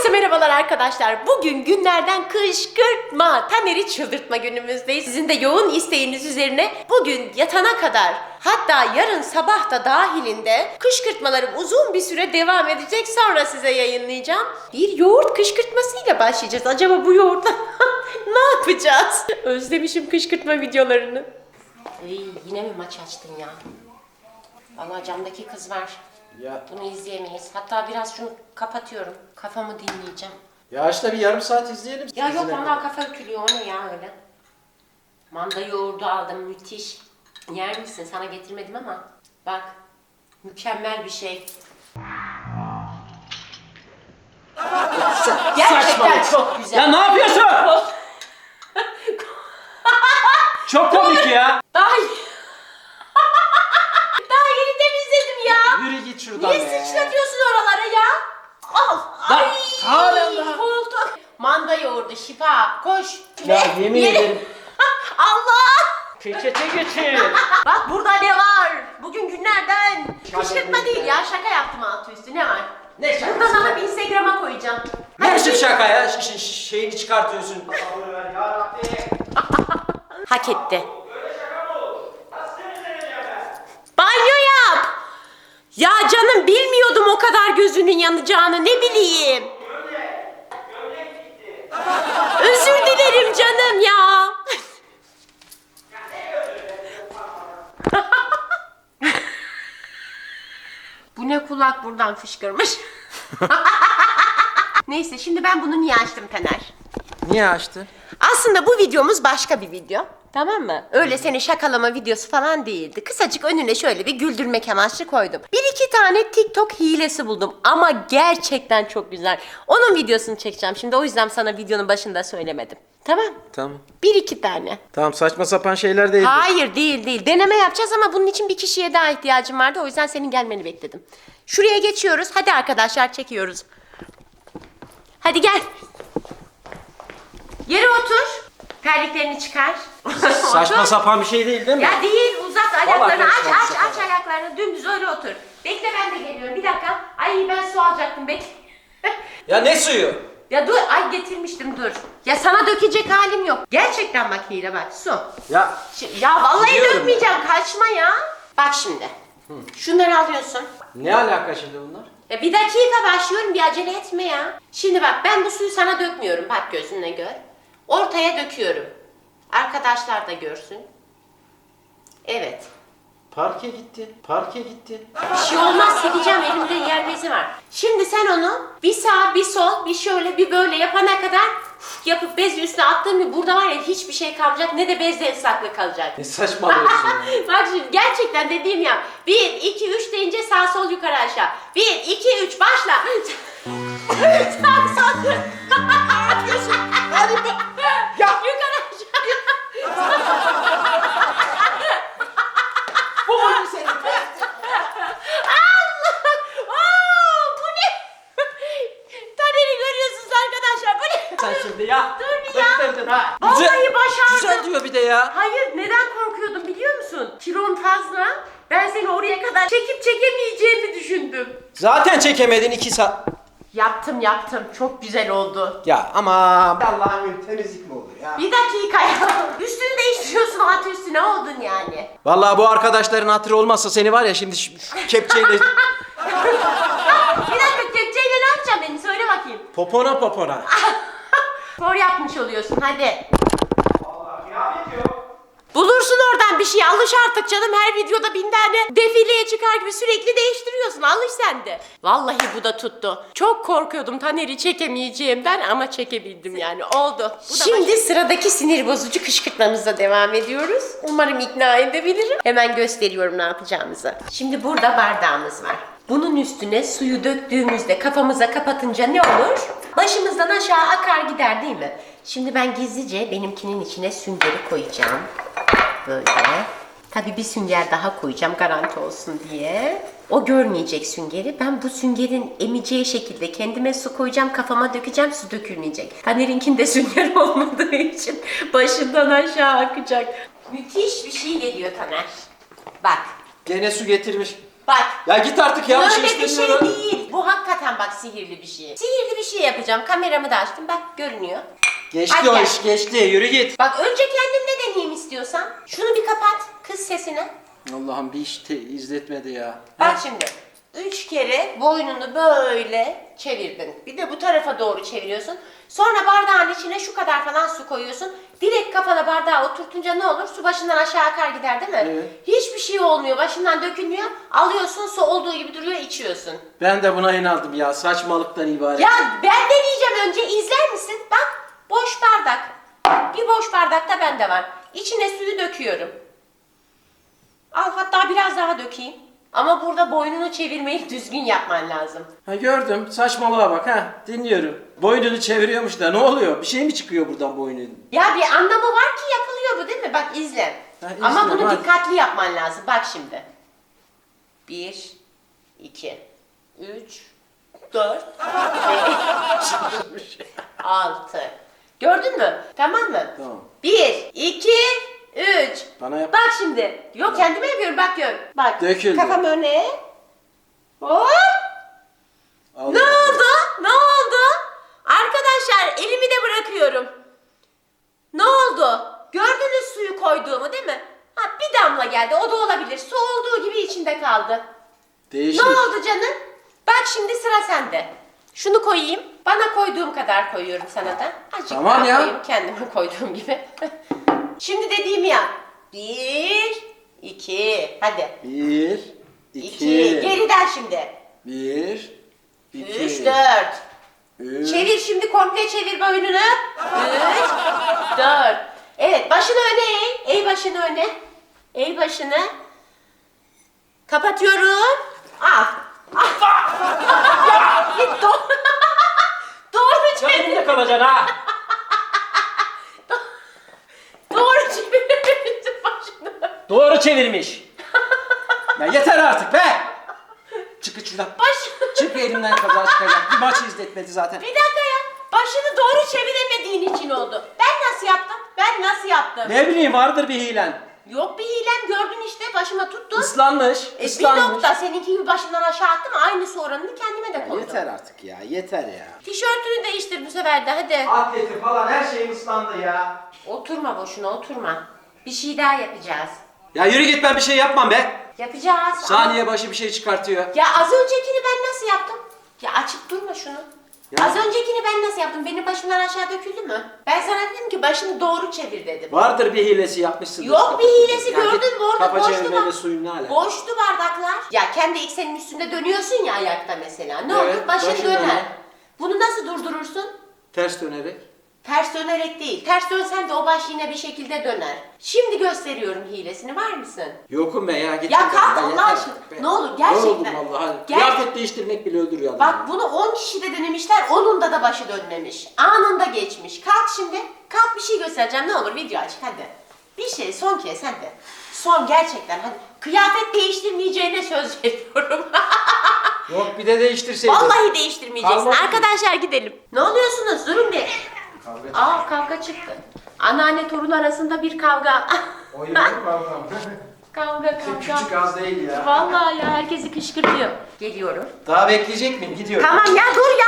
Herkese merhabalar arkadaşlar. Bugün günlerden kışkırtma, Taner'i çıldırtma günümüzdeyiz. Sizin de yoğun isteğiniz üzerine bugün yatana kadar hatta yarın sabah da dahilinde kışkırtmalarım uzun bir süre devam edecek. Sonra size yayınlayacağım. Bir yoğurt kışkırtmasıyla başlayacağız. Acaba bu yoğurtla ne yapacağız? Özlemişim kışkırtma videolarını. Ey, yine mi maç açtın ya? Vallahi camdaki kız var. Ya, Bunu izleyemeyiz. Hatta biraz şunu kapatıyorum. Kafamı dinleyeceğim. ya işte bir yarım saat izleyelim. Ya yok Sizinle. vallahi kafa ütülüyor. O ne ya öyle? Manda yoğurdu aldım. Müthiş. Yer misin? Sana getirmedim ama. Bak. Mükemmel bir şey. Gerçekten çok güzel. Ya ne yapıyorsun? Çok komik ya. Daha yeni temizledim ya. Yürü git şuradan Niye be. sıçratıyorsun oralara ya? Al. Ay. halen daha. Koltuk. Manda yoğurdu şifa. Koş. Ya Ne? yemin ederim. Allah. Peçete getir. Bak burada ne var? Bugün günlerden. Kışkırtma bu değil ya. şaka yaptım altı üstü ne var? Ne şakası Burada sana ya? bir Instagram'a koyacağım. Ne biçim şaka ya? Ş- ş- şeyini çıkartıyorsun. Hak etti. Banyo yap. Ya canım bilmiyordum o kadar gözünün yanacağını ne bileyim. Özür dilerim canım ya. Bu ne kulak buradan fışkırmış. Neyse şimdi ben bunu niye açtım Taner? Niye açtın? Aslında bu videomuz başka bir video. Tamam mı? Öyle seni şakalama videosu falan değildi. Kısacık önüne şöyle bir güldürmek amaçlı koydum. Bir iki tane TikTok hilesi buldum ama gerçekten çok güzel. Onun videosunu çekeceğim şimdi o yüzden sana videonun başında söylemedim. Tamam? Tamam. Bir iki tane. Tamam saçma sapan şeyler değil. Hayır değil değil. Deneme yapacağız ama bunun için bir kişiye daha ihtiyacım vardı. O yüzden senin gelmeni bekledim. Şuraya geçiyoruz. Hadi arkadaşlar çekiyoruz. Hadi gel. Yere otur. Terliklerini çıkar. Saçma sapan bir şey değil değil mi? Ya değil uzat ayaklarını aç karışmam aç aç ayaklarını dümdüz öyle otur. Bekle ben de geliyorum bir dakika. Ay ben su alacaktım bekle. Ya ne suyu? ya dur ay getirmiştim dur. Ya sana dökecek halim yok. Gerçekten bak hile bak su. Ya Şi- Ya vallahi Biliyorum dökmeyeceğim kaçma ya. Bak şimdi. Şunları alıyorsun. ne alaka şimdi bunlar? Ya bir dakika başlıyorum bir acele etme ya. Şimdi bak ben bu suyu sana dökmüyorum. Bak gözünle gör. Ortaya döküyorum. Arkadaşlar da görsün. Evet. Parke gitti. Parke gitti. Bir şey olmaz sileceğim elimde yer bezi var. Şimdi sen onu bir sağ bir sol bir şöyle bir böyle yapana kadar uf, yapıp bezi üstüne attığın gibi burada var ya hiçbir şey kalmayacak ne de bezde ıslaklık kalacak. Ne saçmalıyorsun? Bak şimdi gerçekten dediğim ya. 1, 2, 3 deyince sağ sol yukarı aşağı. 1, 2, 3 başla. sağ sol. Yapıyorsun. Hadi be. Ya. Yukarı aşağı. Bu mu senin? Aa, bu ne? Taner'i görüyorsunuz arkadaşlar. Bu ne? Sen şimdi ya. Dur bir ya. Bıktırdın ha. Vallahi Güzel- başardım. Güzel diyor bir de ya. Hayır neden korkuyordum biliyor musun? Kilon fazla. Ben seni oraya kadar çekip çekemeyeceğimi düşündüm. Zaten çekemedin iki saat. Yaptım yaptım. Çok güzel oldu. Ya ama Allah'ın temizlik mi olur ya? Bir dakika ya. Üstünü değiştiriyorsun alt üstüne oldun yani. Vallahi bu arkadaşların hatırı olmazsa seni var ya şimdi şu şu kepçeyle Bir dakika kepçeyle ne yapacağım beni söyle bakayım. popona popona. Spor yapmış oluyorsun hadi. Bulursun oradan bir şey alış artık canım her videoda bin tane defileye çıkar gibi sürekli değiştiriyorsun alış sen de. Vallahi bu da tuttu. Çok korkuyordum Taner'i çekemeyeceğimden ama çekebildim yani oldu. Şimdi sıradaki sinir bozucu kışkırtmamızla devam ediyoruz. Umarım ikna edebilirim. Hemen gösteriyorum ne yapacağımızı. Şimdi burada bardağımız var. Bunun üstüne suyu döktüğümüzde kafamıza kapatınca ne olur? Başımızdan aşağı akar gider değil mi? Şimdi ben gizlice benimkinin içine süngeri koyacağım. Böyle. Tabii bir sünger daha koyacağım garanti olsun diye. O görmeyecek süngeri. Ben bu süngerin emeceği şekilde kendime su koyacağım, kafama dökeceğim, su dökülmeyecek. Taner'inkinde sünger olmadığı için başından aşağı akacak. Müthiş bir şey geliyor Taner. Bak. Gene su getirmiş. Bak. Ya git artık ya. Böyle şey bir şey değil. Bu hakikaten bak sihirli bir şey. Sihirli bir şey yapacağım. Kameramı da açtım. Bak görünüyor. Geçti Hadi o gel. iş geçti. Yürü git. Bak önce kendim de deneyeyim istiyorsan. Şunu bir kapat. Kız sesini. Allah'ım bir iş te- izletmedi ya. Bak şimdi. Üç kere boynunu böyle çevirdin. Bir de bu tarafa doğru çeviriyorsun. Sonra bardağın içine şu kadar falan su koyuyorsun. Direkt kafana bardağı oturtunca ne olur? Su başından aşağı akar gider değil mi? Evet. Hiçbir şey olmuyor. Başından dökülmüyor. Alıyorsun su olduğu gibi duruyor içiyorsun. Ben de buna inandım ya. Saçmalıktan ibaret. Ya ben deneyeceğim önce izler misin? Bak boş bardak. Bir boş bardakta bende var. İçine suyu döküyorum. Al hatta biraz daha dökeyim. Ama burada boynunu çevirmeyi düzgün yapman lazım. Ha gördüm. Saçmalığa bak ha. Dinliyorum. Boynunu çeviriyormuş da ne oluyor? Bir şey mi çıkıyor buradan boynunun? Ya bir anlamı var ki yapılıyor bu değil mi? Bak izle. Ha, izle, Ama bunu hadi. dikkatli yapman lazım. Bak şimdi. Bir, iki, üç, dört, beş, altı. Gördün mü? Tamam mı? Tamam. Bir, iki, üç. Bana yap. Bak şimdi. Yok kendime yapıyorum bak gör. Bak. Döküldü. Kafam öne. Hop. Allah. Ne oldu? Ne oldu? Arkadaşlar elimi de bırakıyorum. Ne oldu? Gördünüz suyu koyduğumu değil mi? Ha bir damla geldi. O da olabilir. Su olduğu gibi içinde kaldı. Değişik. Ne oldu canım? Bak şimdi sıra sende. Şunu koyayım. Bana koyduğum kadar koyuyorum sana da. Azıcık Tamam daha ya. koyayım kendime koyduğum gibi. şimdi dediğimi yap. Bir, iki, hadi. Bir, İki. iki, Geriden şimdi. bir, iki, Üç, dört. üç. Çevir şimdi komple çevir boynunu. Üç, dört. Evet başını öne eğ. Eğ başını öne. Eğ başını. Kapatıyorum. Al. Al. Git doğru. doğru Ya çevir. elimde kalacaksın ha. Doğru çevir. başını. Doğru çevirmiş. Ya yeter artık be! Çık şuradan. Başını. Çık elimden kaza çıkacak. Bir maçı izletmedi zaten. Bir dakika ya. Başını doğru çeviremediğin için oldu. Ben nasıl yaptım? Ben nasıl yaptım? Ne bileyim vardır bir hilen. Yok bir hilem başıma tuttu. Islanmış, E, bir ıslanmış. nokta seninki gibi başından aşağı attım aynı oranını kendime de Ya koydum. yeter artık ya, yeter ya. Tişörtünü değiştir bu sefer de hadi. Atleti falan her şeyim ıslandı ya. Oturma boşuna oturma. Bir şey daha yapacağız. Ya yürü git ben bir şey yapmam be. Yapacağız. Saniye başı bir şey çıkartıyor. Ama- Ya az öncekini ben nasıl yaptım? Ya açıp durma şunu. Ya. Az öncekini ben nasıl yaptım? Benim başımdan aşağı döküldü mü? Ben sana dedim ki başını doğru çevir dedim. Vardır bir hilesi yapmışsın. Yok bir hilesi gördün mü orada boştu bak. suyun ne alakası? Boştu bardaklar. Ya kendi eksenin üstünde dönüyorsun ya ayakta mesela. Ne Evet, olur başın döner. Bunu nasıl durdurursun? Ters dönerek. Ters dönerek değil. Ters dönsen de o baş yine bir şekilde döner. Şimdi gösteriyorum hilesini. Var mısın? Yokum be ya git. Ya kalk Allah aşkına. Ne olur, gerçekten. Yoruldum vallahi. Gel- Kıyafet değiştirmek bile öldürüyor adamı. Bak bunu 10 kişi de denemişler. Onunda da başı dönmemiş. Anında geçmiş. Kalk şimdi. Kalk bir şey göstereceğim. Ne olur video aç hadi. Bir şey son kez hadi. Son gerçekten hadi. Kıyafet değiştirmeyeceğine söz veriyorum. Yok bir de değiştirseydin. Vallahi değiştirmeyeceksin. Kalmadı ki. Arkadaşlar gidelim. Ne oluyorsunuz? Durun bir. Kavga Aa kavga çıktı. Anneanne torun arasında bir kavga. Oyun mu kavga mı? kavga kavga. Küçük az değil ya. Vallahi ya herkesi kışkırtıyor. Geliyorum. Daha bekleyecek miyim? Gidiyorum. Tamam ya dur ya.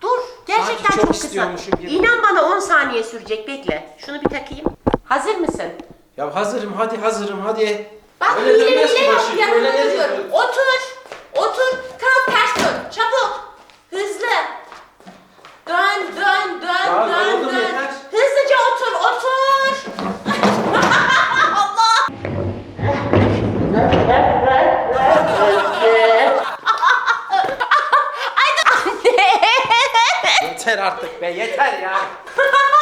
Dur. Gerçekten Sanki çok çok, kısa. gibi. İnan bana 10 saniye sürecek. Bekle. Şunu bir takayım. Hazır mısın? Ya hazırım hadi hazırım hadi. Bak Öyle hile hile öyle dönmez. duruyorum. Otur. Otur. Kalk ters dön. Çabuk. Hızlı. Dön dön dön dön? Hızlıca otur otur. Allah. Ay anne. Yeter artık be yeter ya.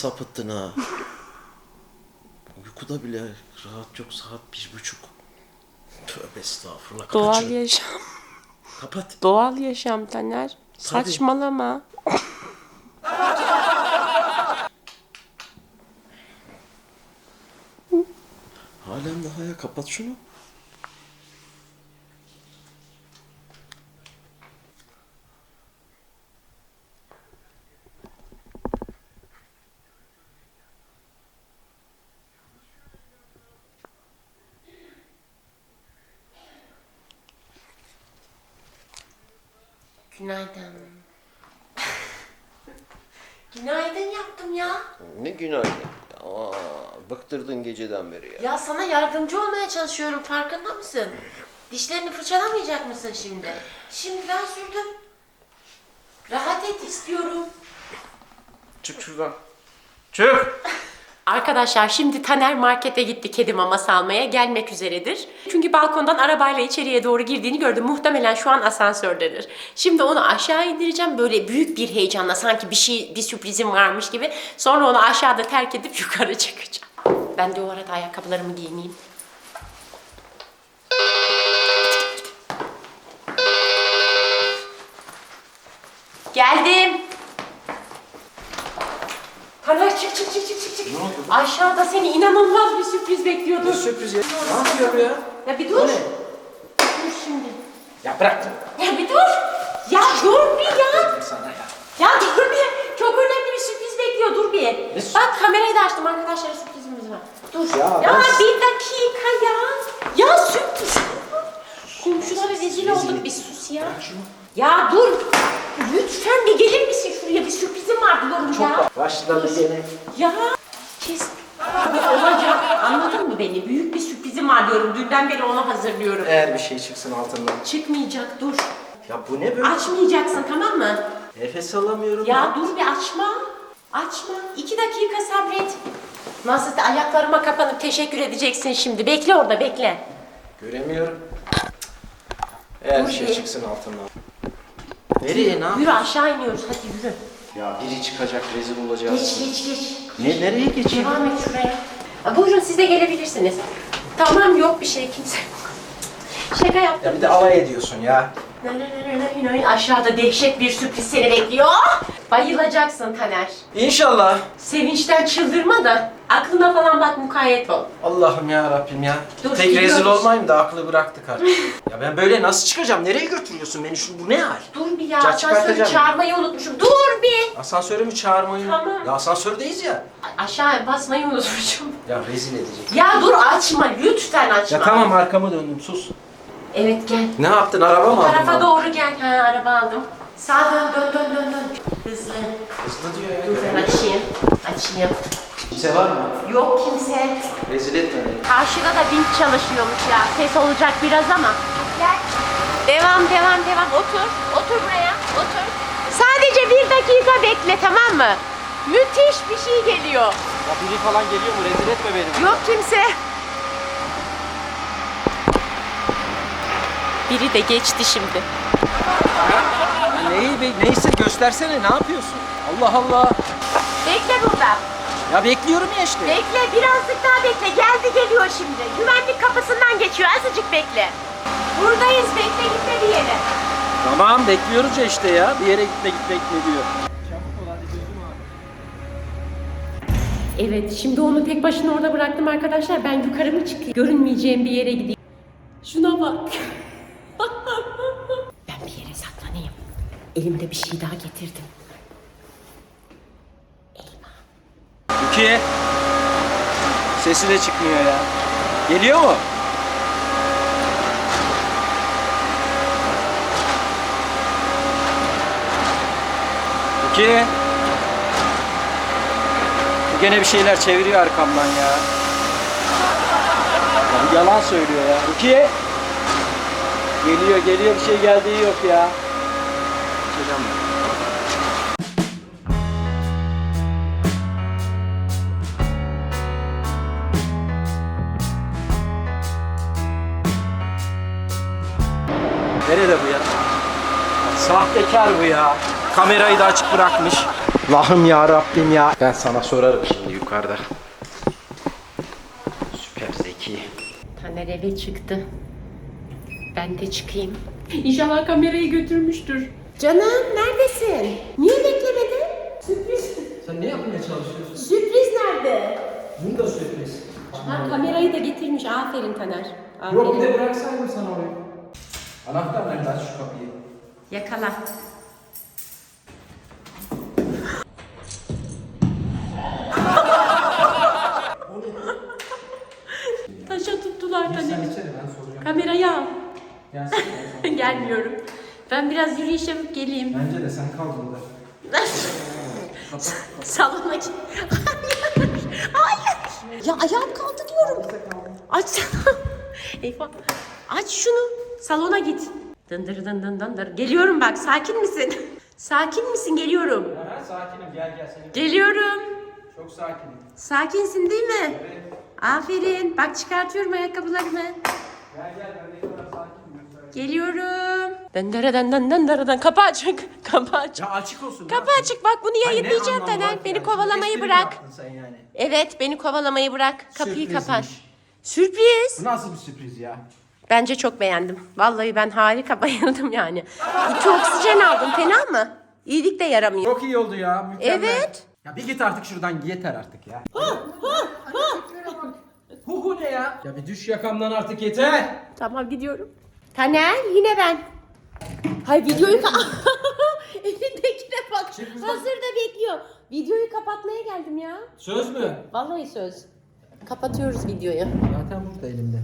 sapıttın ha. Uykuda bile rahat yok saat bir buçuk. Tövbe estağfurullah. Doğal yaşam. Kapat. Doğal yaşam Taner. Tabii. Saçmalama. Halen daha ya kapat şunu. Günaydın. Günaydın yaptım ya. Ne günaydın. Aa, bıktırdın geceden beri ya. Ya sana yardımcı olmaya çalışıyorum farkında mısın? Dişlerini fırçalamayacak mısın şimdi? Şimdi ben sürdüm. Rahat et istiyorum. Çık şuradan. Çık. Arkadaşlar şimdi Taner markete gitti kedi maması almaya gelmek üzeredir. Çünkü balkondan arabayla içeriye doğru girdiğini gördüm. Muhtemelen şu an asansördedir. Şimdi onu aşağı indireceğim böyle büyük bir heyecanla sanki bir şey bir sürprizim varmış gibi. Sonra onu aşağıda terk edip yukarı çıkacağım. Ben de o arada ayakkabılarımı giyineyim. Geldim. Taner çık çık çık çık çık. çık. Aşağıda seni inanılmaz bir sürpriz bekliyordu. Sürpriz ya. Ne yapıyor bu ya? Ya bir dur. Dur şimdi. Ya bırak. Ya bir dur. Ya dur bir ya. Sana ya. Ya dur bir. Çok önemli bir sürpriz bekliyor. Dur bir. Bak kamerayı da açtım arkadaşlar sürprizimiz var. Dur. Ya Ya, ben- bir dakika ya. Ya sürpriz. Komşulara rezil olduk bir sus ya. Ya dur. Lütfen bir gelir misin şuraya? Bir sürprizim var diyorum ya. Başladı yine. Ya kes. Olacak. Anladın mı beni? Büyük bir sürprizim var diyorum. Dünden beri onu hazırlıyorum. Eğer bir şey çıksın altından. Çıkmayacak dur. Ya bu ne böyle? Açmayacaksın tamam mı? Nefes alamıyorum. Ya dur bir açma. Açma. İki dakika sabret. Nasıl ayaklarıma kapanıp teşekkür edeceksin şimdi. Bekle orada bekle. Göremiyorum. Eğer bir şey Dur. çıksın altından. Nereye ne yap? Yürü aşağı iniyoruz hadi yürü. Ya biri çıkacak rezil olacağız. Geç geç geç. Ne nereye geçeyim? Devam et şuraya. Ha, Buyurun siz de gelebilirsiniz. Tamam yok bir şey kimse. Şaka yaptım. Ya bir de alay ediyorsun ya. Aşağıda dehşet bir sürpriz seni bekliyor. Bayılacaksın Taner. İnşallah. Sevinçten çıldırma da aklına falan bak mukayyet ol. Allah'ım ya Rabbim ya. Dur, Tek rezil gidiyoruz. olmayayım da aklı bıraktık artık. ya ben böyle nasıl çıkacağım? Nereye götürüyorsun beni? Şu, bu ne hal? Dur bir ya Ya asansörü çağırmayı unutmuşum. Dur bir. Asansörü mü çağırmayın? Tamam. Ya asansördeyiz ya. Aşağı basmayı unutmuşum. Ya rezil edecek. Ya dur açma lütfen açma. Ya tamam arkamı döndüm sus. Evet gel. Ne yaptın? Araba Bu mı aldın? tarafa bana? doğru gel. Ha araba aldım. Sağa dön dön dön dön dön. Hızlı. Hızlı diyor. Dur ben açayım. Açayım. Kimse var mı? Yok kimse. Rezil etme beni. Karşıda da vinç çalışıyormuş ya. Ses olacak biraz ama. Gel. Devam devam devam. Otur. Otur buraya. Otur. Sadece bir dakika bekle tamam mı? Müthiş bir şey geliyor. Ya biri falan geliyor mu? Rezil etme beni. Yok kimse. Biri de geçti şimdi. Neyi be, neyse göstersene ne yapıyorsun? Allah Allah. Bekle burada. Ya bekliyorum ya işte. Bekle birazcık daha bekle. Geldi geliyor şimdi. Güvenlik kapısından geçiyor. Azıcık bekle. Buradayız. Bekle gitme bir yere. Tamam bekliyoruz ya işte ya. Bir yere gitme gitme gitme diyor. Evet, şimdi onu tek başına orada bıraktım arkadaşlar. Ben yukarı mı çıkayım? Görünmeyeceğim bir yere gideyim. Şuna bak. ben bir yere saklanayım. Elimde bir şey daha getirdim. Rukiye. Sesi de çıkmıyor ya. Geliyor mu? Rukiye. Gene bir şeyler çeviriyor arkamdan ya. ya yalan söylüyor ya. Rukiye. Geliyor geliyor bir şey geldiği yok ya. Ben. Nerede bu ya? Sahtekar bu ya. Kamerayı da açık bırakmış. Allah'ım ya Rabbim ya. Ben sana sorarım şimdi yukarıda. Süper zeki. Taner eve çıktı. Ben de çıkayım. İnşallah kamerayı götürmüştür. Canım neredesin? Niye beklemedin? Sürpriz. Sen ne yapmaya çalışıyorsun? Sürpriz nerede? Bunu da sürpriz. Ha, kamerayı da getirmiş. Aferin Taner. Aferin. Yok bir de bıraksaydım sana orayı. Anahtar nerede? Aç şu kapıyı. Yakala. Taşa tuttular Sen Taner. içeri ben soracağım. Kamerayı al. Gelsin. Gelmiyorum. Ben biraz yürüyüş yapıp geleyim. Bence de sen kal burada. Salona git. Hayır. Hayır. Ya ayağım kaldı diyorum. Açsana. Eyvah. Aç şunu. Salona git. Dındır dın dın dındır. Geliyorum bak. Sakin misin? Sakin misin? Geliyorum. Ha, sakinim gel gel seni. Geliyorum. Çok sakinim. Sakinsin değil mi? Aferin. Bak çıkartıyorum ayakkabılarımı. Gel gel ben kadar sakinim. Geliyorum. Dındırıdan dın dındırıdan. Kapı açık. Kapı açık. Ya açık olsun. Kapı açık. Bak bunu yayınlayacağım Taner. Beni kovalamayı bırak. Sen yani. Evet beni kovalamayı bırak. Kapıyı Sürprizmiş. kapat. Sürpriz. Bu nasıl bir sürpriz ya? Bence çok beğendim. Vallahi ben harika bayıldım yani. İki oksijen aldım. Fena mı? İyilik de yaramıyor. Çok iyi oldu ya. Mükemmel. Evet. Ya bir git artık şuradan yeter artık ya. Hu hu ne ya? Ya bir düş yakamdan artık yeter. Tamam gidiyorum. Taner yine ben. Hay videoyu ka- Elindekine bak. Hazır da bekliyor. Videoyu kapatmaya geldim ya. Söz mü? Vallahi söz. Kapatıyoruz videoyu. Zaten burada elimde.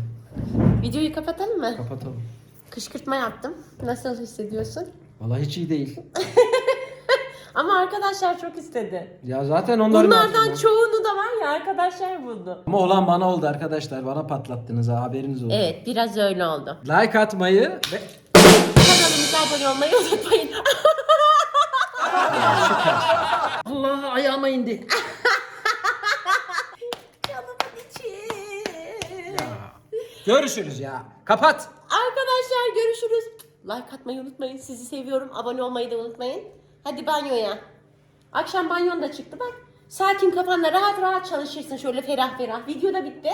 Videoyu kapatalım mı? Kapatalım. Kışkırtma yaptım. Nasıl hissediyorsun? Vallahi hiç iyi değil. Ama arkadaşlar çok istedi. Ya zaten onların Bunlardan altında. çoğunu da var ya arkadaşlar buldu. Ama olan bana oldu arkadaşlar. Bana patlattınız ha haberiniz olsun. Evet biraz öyle oldu. Like atmayı ve Kanalımıza abone olmayı unutmayın. Allah ayağıma indi. Canımın içi. Görüşürüz ya. Kapat. Arkadaşlar görüşürüz. Like atmayı unutmayın. Sizi seviyorum. Abone olmayı da unutmayın. Hadi banyoya. Akşam banyon da çıktı bak. Sakin kafanla rahat rahat çalışırsın şöyle ferah ferah. Video da bitti.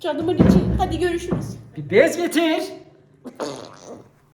Canımın içi. Hadi görüşürüz. Bir bez getir.